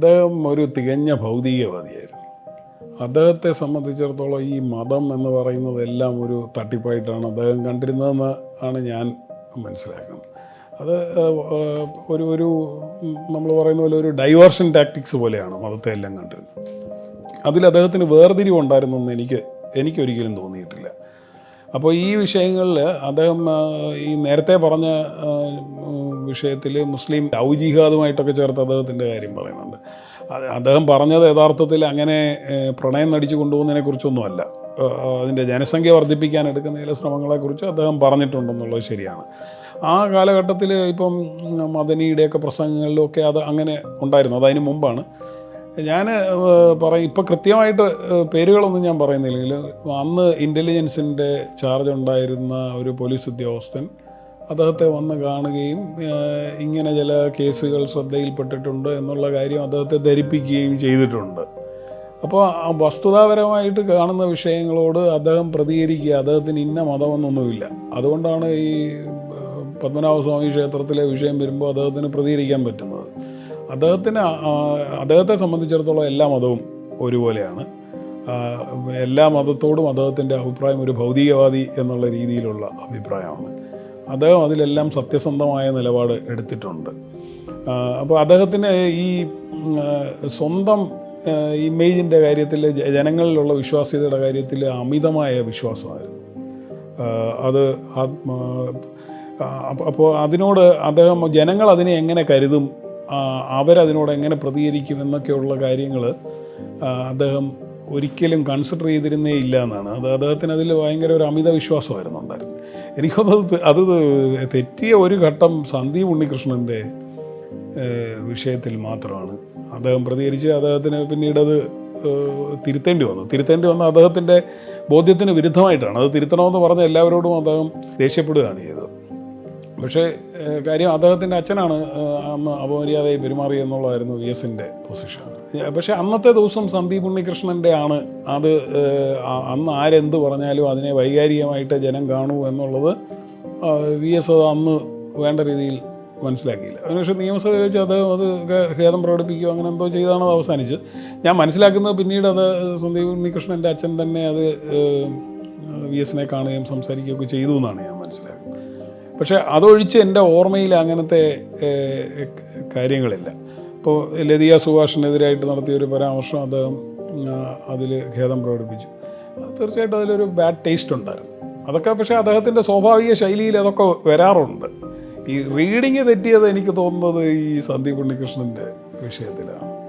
അദ്ദേഹം ഒരു തികഞ്ഞ ഭൗതികവാദിയായിരുന്നു അദ്ദേഹത്തെ സംബന്ധിച്ചിടത്തോളം ഈ മതം എന്ന് പറയുന്നതെല്ലാം ഒരു തട്ടിപ്പായിട്ടാണ് അദ്ദേഹം കണ്ടിരുന്നതെന്ന് ആണ് ഞാൻ മനസ്സിലാക്കുന്നത്. അത് ഒരു ഒരു നമ്മൾ പറയുന്ന പോലെ ഒരു ഡൈവേർഷൻ ടാക്ടിക്സ് പോലെയാണ് മതത്തെ എല്ലാം കണ്ടിരുന്നത്. അതിൽ അദ്ദേഹത്തിന് വേർതിരിവുണ്ടായിരുന്നെന്ന് എനിക്ക് എനിക്കൊരിക്കലും തോന്നിയിട്ടില്ല. അപ്പോൾ ഈ വിഷയങ്ങളിൽ അദ്ദേഹം ഈ നേരത്തെ പറഞ്ഞ വിഷയത്തിൽ മുസ്ലിം ഔജിഹാദുമായിട്ടൊക്കെ ചേർത്ത് അദ്ദേഹത്തിന്റെ കാര്യം പറയുന്നുണ്ട്. അദ്ദേഹം പറഞ്ഞത് യഥാർത്ഥത്തിൽ അങ്ങനെ പ്രണയം നടിച്ചു കൊണ്ടുപോകുന്നതിനെ കുറിച്ചൊന്നുമല്ല അതിന്റെ ജനസംഖ്യ വർദ്ധിപ്പിക്കാൻ എടുക്കുന്ന ചില ശ്രമങ്ങളെക്കുറിച്ച് അദ്ദേഹം പറഞ്ഞിട്ടുണ്ടെന്നുള്ളത് ശരിയാണ്. ആ കാലഘട്ടത്തിൽ ഇപ്പം മദനിയുടെയൊക്കെ പ്രസംഗങ്ങളിലൊക്കെ അത് അങ്ങനെ ഉണ്ടായിരുന്നു. അതതിന് മുമ്പാണ്. ഞാൻ പറയും ഇപ്പം കൃത്യമായിട്ട് പേരുകളൊന്നും ഞാൻ പറയുന്നില്ലെങ്കിൽ അന്ന് ഇന്റലിജൻസിന്റെ ചാർജ് ഉണ്ടായിരുന്ന ഒരു പോലീസ് ഉദ്യോഗസ്ഥൻ അദ്ദേഹത്തെ വന്ന് കാണുകയും ഇങ്ങനെ ചില കേസുകൾ ശ്രദ്ധയിൽപ്പെട്ടിട്ടുണ്ട് എന്നുള്ള കാര്യം അദ്ദേഹത്തെ ധരിപ്പിക്കുകയും ചെയ്തിട്ടുണ്ട്. അപ്പോൾ വസ്തുതാപരമായിട്ട് കാണുന്ന വിഷയങ്ങളോട് അദ്ദേഹം പ്രതികരിക്കുക അദ്ദേഹത്തിന് ഇന്ന മതമെന്നൊന്നുമില്ല. അതുകൊണ്ടാണ് ഈ പത്മനാഭസ്വാമി ക്ഷേത്രത്തിലെ വിഷയം വരുമ്പോൾ അദ്ദേഹത്തിന് പ്രതികരിക്കാൻ പറ്റുന്നത്. അദ്ദേഹത്തിന് അദ്ദേഹത്തെ സംബന്ധിച്ചിടത്തോളം എല്ലാ മതവും ഒരുപോലെയാണ്. എല്ലാ മതത്തോടും അദ്ദേഹത്തിന്റെ അഭിപ്രായം ഒരു ഭൗതികവാദി എന്നുള്ള രീതിയിലുള്ള അഭിപ്രായമാണ്. അദ്ദേഹം അതിലെല്ലാം സത്യസന്ധമായ നിലപാട് എടുത്തിട്ടുണ്ട്. അപ്പോൾ അദ്ദേഹത്തിന് ഈ സ്വന്തം ഇമേജിന്റെ കാര്യത്തിൽ ജനങ്ങളിലുള്ള വിശ്വാസ്യതയുടെ കാര്യത്തിൽ അമിതമായ വിശ്വാസമായിരുന്നു. അത് അപ്പോൾ അതിനോട് അദ്ദേഹം ജനങ്ങൾ അതിനെ എങ്ങനെ കരുതും അവരതിനോട് എങ്ങനെ പ്രതികരിക്കും എന്നൊക്കെയുള്ള കാര്യങ്ങൾ അദ്ദേഹം ഒരിക്കലും കൺസിഡർ ചെയ്തിരുന്നേ ഇല്ല എന്നാണ് അത് അദ്ദേഹത്തിന് അതിൽ ഭയങ്കര ഒരു അമിത വിശ്വാസമായിരുന്നു ഉണ്ടായിരുന്നു എനിക്കൊന്നത് അത് തെറ്റിയ ഒരു ഘട്ടം സന്ദീപ് ഉണ്ണികൃഷ്ണന്റെ വിഷയത്തിൽ മാത്രമാണ്. അദ്ദേഹം പ്രതികരിച്ച് അദ്ദേഹത്തിന് പിന്നീട് അത് തിരുത്തേണ്ടി വന്നു. തിരുത്തേണ്ടി വന്ന അദ്ദേഹത്തിന്റെ ബോധ്യത്തിന് വിരുദ്ധമായിട്ടാണ്. അത് തിരുത്തണമെന്ന് പറഞ്ഞ എല്ലാവരോടും അദ്ദേഹം ദേഷ്യപ്പെടുകയാണ് ചെയ്തത്. പക്ഷേ കാര്യം അദ്ദേഹത്തിന്റെ അച്ഛനാണ് അന്ന് അപമര്യാദയെ പെരുമാറിയെന്നുള്ളതായിരുന്നു വി എസിന്റെ പൊസിഷൻ പക്ഷേ അന്നത്തെ ദിവസം സന്ദീപ് ഉണ്ണികൃഷ്ണന്റെ ആണ്. അത് അന്ന് ആരെന്ത് പറഞ്ഞാലും അതിനെ വൈകാരികമായിട്ട് ജനം കാണൂ എന്നുള്ളത് വി എസ് അത് അന്ന് വേണ്ട രീതിയിൽ മനസ്സിലാക്കിയില്ല. അതിനുശേഷം നിയമസഭ വെച്ച് അത് അത് ഖേദം പ്രകടിപ്പിക്കുകയോ അങ്ങനെ എന്തോ ചെയ്താണ് അത് അവസാനിച്ച്. ഞാൻ മനസ്സിലാക്കുന്നത് പിന്നീട് അത് സന്ദീപ് ഉണ്ണികൃഷ്ണന്റെ അച്ഛൻ തന്നെ അത് വി എസിനെ കാണുകയും സംസാരിക്കുകയൊക്കെ ചെയ്തു എന്നാണ് ഞാൻ മനസ്സിലാക്കുന്നത്. പക്ഷേ അതൊഴിച്ച് എന്റെ ഓർമ്മയിൽ അങ്ങനത്തെ കാര്യങ്ങളില്ല. ഇപ്പോൾ ലതിയ സുഭാഷിനെതിരായിട്ട് നടത്തിയ ഒരു പരാമർശം അദ്ദേഹം അതിൽ ഖേദം പ്രകടിപ്പിച്ചു. തീർച്ചയായിട്ടും അതിലൊരു ബാഡ് ടേസ്റ്റ് ഉണ്ടായിരുന്നു. അതൊക്കെ പക്ഷേ അദ്ദേഹത്തിന്റെ സ്വാഭാവിക ശൈലിയിൽ അതൊക്കെ വരാറുണ്ട്. ഈ റീഡിങ് തെറ്റിയത് എനിക്ക് തോന്നുന്നത് ഈ സന്ദീപ് ഉണ്ണികൃഷ്ണന്റെ വിഷയത്തിലാണ്.